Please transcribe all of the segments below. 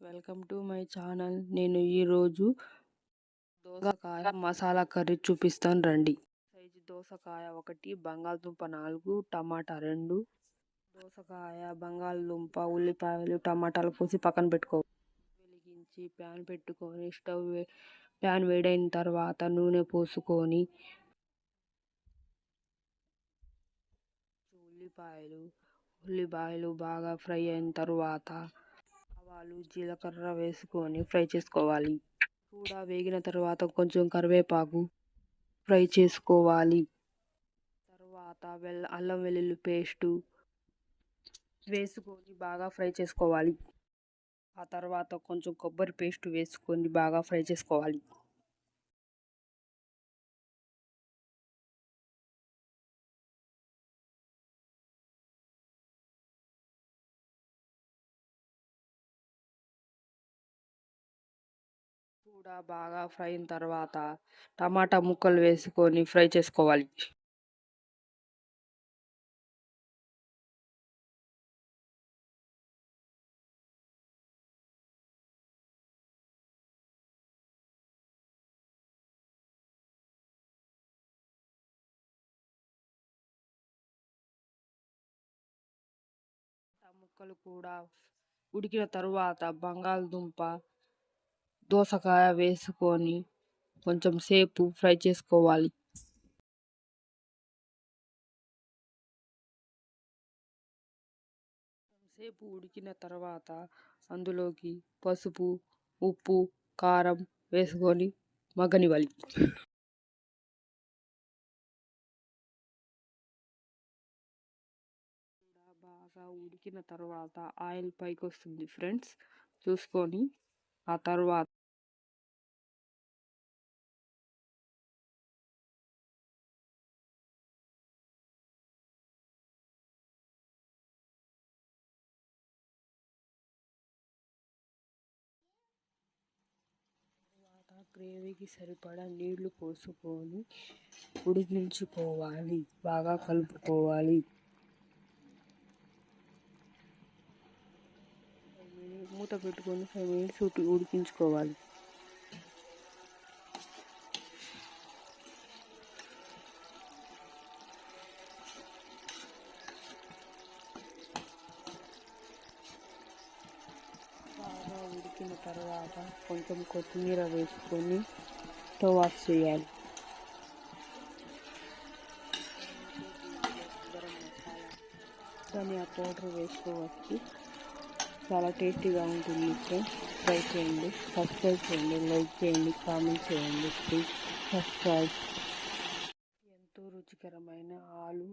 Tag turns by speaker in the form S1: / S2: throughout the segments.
S1: Welcome to my channel. నేను ఈరోజు దోసకాయ మసాలా కర్రీ చూపిస్తాను రండి. సైజు దోసకాయ ఒకటి బంగాళదుంప నాలుగు టమాటా రెండు. దోసకాయ బంగాళదుంప ఉల్లిపాయలు టమాటాలు పోసి పక్కన పెట్టుకో. వెలిగించి ప్యాన్ పెట్టుకొని స్టవ్ ప్యాన్ వేడైన తర్వాత నూనె పోసుకొని. ఉల్లిపాయలు ఉల్లిపాయలు బాగా ఫ్రై అయిన తర్వాత ఆవాలు జీలకర్ర వేసుకొని ఫ్రై చేసుకోవాలి. కూడా వేగిన తర్వాత కొంచెం కరివేపాకు ఫ్రై చేసుకోవాలి. తర్వాత వెల్ల అల్లం వెల్లుల్లి పేస్టు వేసుకొని బాగా ఫ్రై చేసుకోవాలి. ఆ తర్వాత కొంచెం కొబ్బరి పేస్ట్ వేసుకొని బాగా ఫ్రై చేసుకోవాలి. కూడా బాగా ఫ్రై అయిన తర్వాత టమాటా ముక్కలు వేసుకొని ఫ్రై చేసుకోవాలి. ముక్కలు కూడా ఉడికిన తరువాత బంగాళదుంప దోసకాయ వేసుకొని కొంచెం సేపు ఫ్రై చేసుకోవాలి. సేపు ఉడికిన తర్వాత అందులోకి పసుపు ఉప్పు కారం వేసుకొని మగనివ్వాలి బాగా ఉడికిన తర్వాత ఆయిల్ పైకి వస్తుంది ఫ్రెండ్స్. చూసుకొని ఆ తర్వాత గ్రేవీకి సరిపడా నీళ్ళు పోసుకొని ఉడికించుకోవాలి. బాగా కలుపుకోవాలి. మూత పెట్టుకొని ఫైవ్ మినిట్స్ ఉడికించుకోవాలి బాగా ఉడికిన తర్వాత కొంచెం కొత్తిమీర వేసుకొని స్టవ్ ఆఫ్ చేయాలి. ధనియా పౌడర్ వేసుకోవచ్చు. చాలా టేస్టీగా ఉంటుంది ఫ్రెండ్స్ ట్రై చేయండి. సబ్స్క్రైబ్ చేయండి. లైక్ చేయండి. కామెంట్ చేయండి. ప్లీజ్ సబ్స్క్రైబ్ ఎంతో రుచికరమైన ఆలు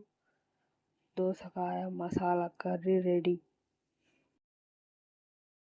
S1: దోసకాయ మసాలా కర్రీ రెడీ.